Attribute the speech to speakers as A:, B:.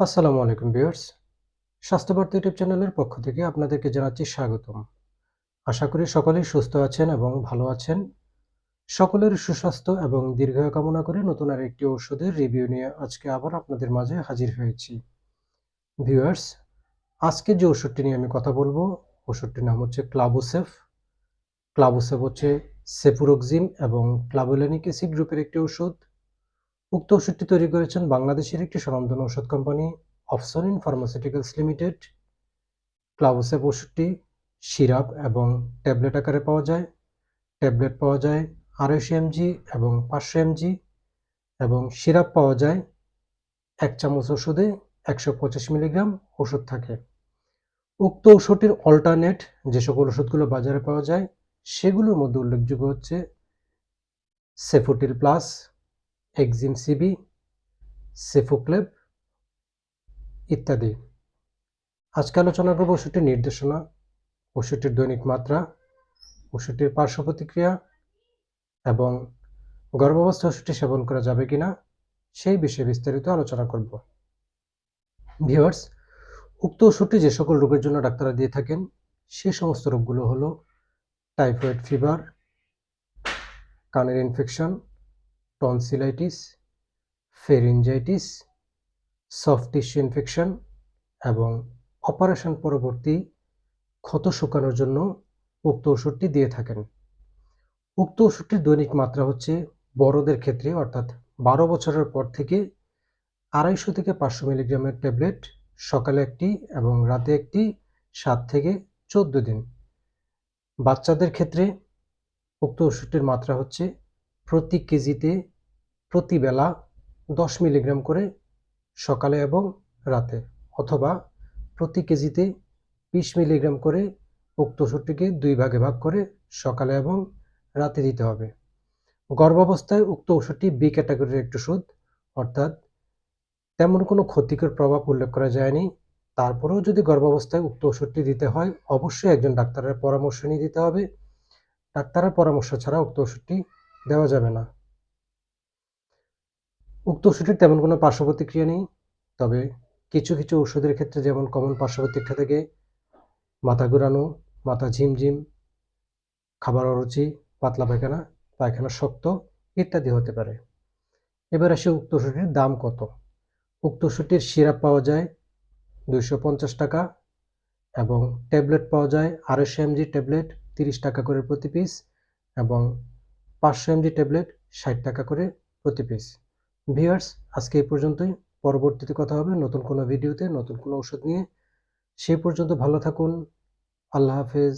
A: আসসালামু আলাইকুম viewers. স্বাস্থ্যবার্তা YouTube চ্যানেলের পক্ষ থেকে আপনাদেরকে জানাচ্ছি স্বাগতম। আশা করি সকলেই সুস্থ আছেন এবং ভালো আছেন। সকলের সুস্বাস্থ্য এবং দীর্ঘায়ু কামনা করে নতুন আর একটি ওষুধের রিভিউ নিয়ে আজকে আবার আপনাদের মাঝে হাজির হয়েছি। ভিউয়ার্স, আজকে যে ওষুধটি নিয়ে আমি কথা বলব ওষুধটির নাম হচ্ছে ক্লাবোসেফ। ক্লাবোসেফ হচ্ছে সেফুরোক্সিম এবং ক্লাবোলেনিক অ্যাসিড গ্রুপের একটি ওষুধ উক্ত ওষুধটি তৈরি করেছেন বাংলাদেশের একটি স্বনামধন্য ওষুধ কোম্পানি অফসনিন ফার্মাসিউটিক্যালস লিমিটেড ক্লাবোসেপ ওষুধটি সিরাপ এবং ট্যাবলেট আকারে পাওয়া যায়। ট্যাবলেট পাওয়া যায় আড়াইশো এমজি এবং পাঁচশো এমজি এবং সিরাপ পাওয়া যায় এক চামচ ওষুধে একশো পঁচিশ মিলিগ্রাম ওষুধ থাকে। উক্ত ওষুধটির অল্টারনেট যে সকল ওষুধগুলো বাজারে পাওয়া যায়, সেগুলোর মধ্যে উল্লেখযোগ্য হচ্ছে সেফোটিল প্লাস এক্সিম সিবি সেফোক্লেব ইত্যাদি। আজকে আলোচনা করব ওষুধটির নির্দেশনা, ওষুধটির দৈনিক মাত্রা, ওষুধটির পার্শ্ব প্রতিক্রিয়া এবং গর্ভাবস্থা ওষুধটি সেবন করা যাবে কিনা সেই বিষয়ে বিস্তারিত আলোচনা করব। ভিওয়ার্স উক্ত ওষুধটি যে সকল রোগের জন্য ডাক্তাররা দিয়ে থাকেন, সে সমস্ত রোগগুলো হলো টাইফয়েড ফিভার, কানের infection tonsillitis pharyngitis soft tissue infection এবং অপারেশন পরবর্তী ক্ষত শুকানোর জন্য উক্ত ওষুধটি দিয়ে থাকেন। উক্ত ওষুধটির দৈনিক মাত্রা হচ্ছে বড়দের ক্ষেত্রে, অর্থাৎ বারো বছরের পর থেকে আড়াইশো থেকে পাঁচশো মিলিগ্রামের ট্যাবলেট সকালে একটি এবং রাতে একটি, সাত থেকে চোদ্দ দিন। বাচ্চাদের ক্ষেত্রে উক্ত ওষুধটির মাত্রা হচ্ছে প্রতি কেজিতে প্রতি বেলা দশ মিলিগ্রাম করে সকালে এবং রাতে, অথবা প্রতি কেজিতে বিশ মিলিগ্রাম করে উক্ত ওষুধটিকে দুই ভাগে ভাগ করে সকালে এবং রাতে দিতে হবে। গর্ভাবস্থায় উক্ত ওষুধটি বি ক্যাটাগরির একটি ওষুধ, অর্থাৎ তেমন কোনো ক্ষতিকর প্রভাব উল্লেখ করা যায়নি। তারপরেও যদি গর্ভাবস্থায় উক্ত ওষুধটি দিতে হয়, অবশ্যই একজন ডাক্তারের পরামর্শ নিয়ে দিতে হবে। ডাক্তারের পরামর্শ ছাড়া উক্ত ওষুধটি দেওয়া যাবে না। উক্ত ওষুধের তেমন কোনো পার্শ্ব প্রতিক্রিয়া নেই, তবে কিছু কিছু ওষুধের ক্ষেত্রে যেমন কমন পার্শ্ব প্রতিক্রিয়া থেকে, মাথা ঘুরানো, মাথা ঝিমঝিম, খাবার অরুচি, পাতলা পায়খানা পায়খানা শক্ত ইত্যাদি হতে পারে। এবার আসে উক্ত ওষুধটির দাম কত। উক্ত ওষুধটির সিরাপ পাওয়া যায় দুইশো পঞ্চাশ টাকা এবং ট্যাবলেট পাওয়া যায় আড়াইশো এমজি ট্যাবলেট তিরিশ টাকা করে প্রতি পিস এবং পাঁচশো এমজি ট্যাবলেট ষাট টাকা করে প্রতি পিস। ভিউয়ার্স, আজকে এই পর্যন্তই। পরবর্তীতে কথা হবে নতুন কোনো ভিডিওতে, নতুন কোনো ঔষধ নিয়ে। সেই পর্যন্ত ভালো থাকুন। আল্লাহ হাফেজ।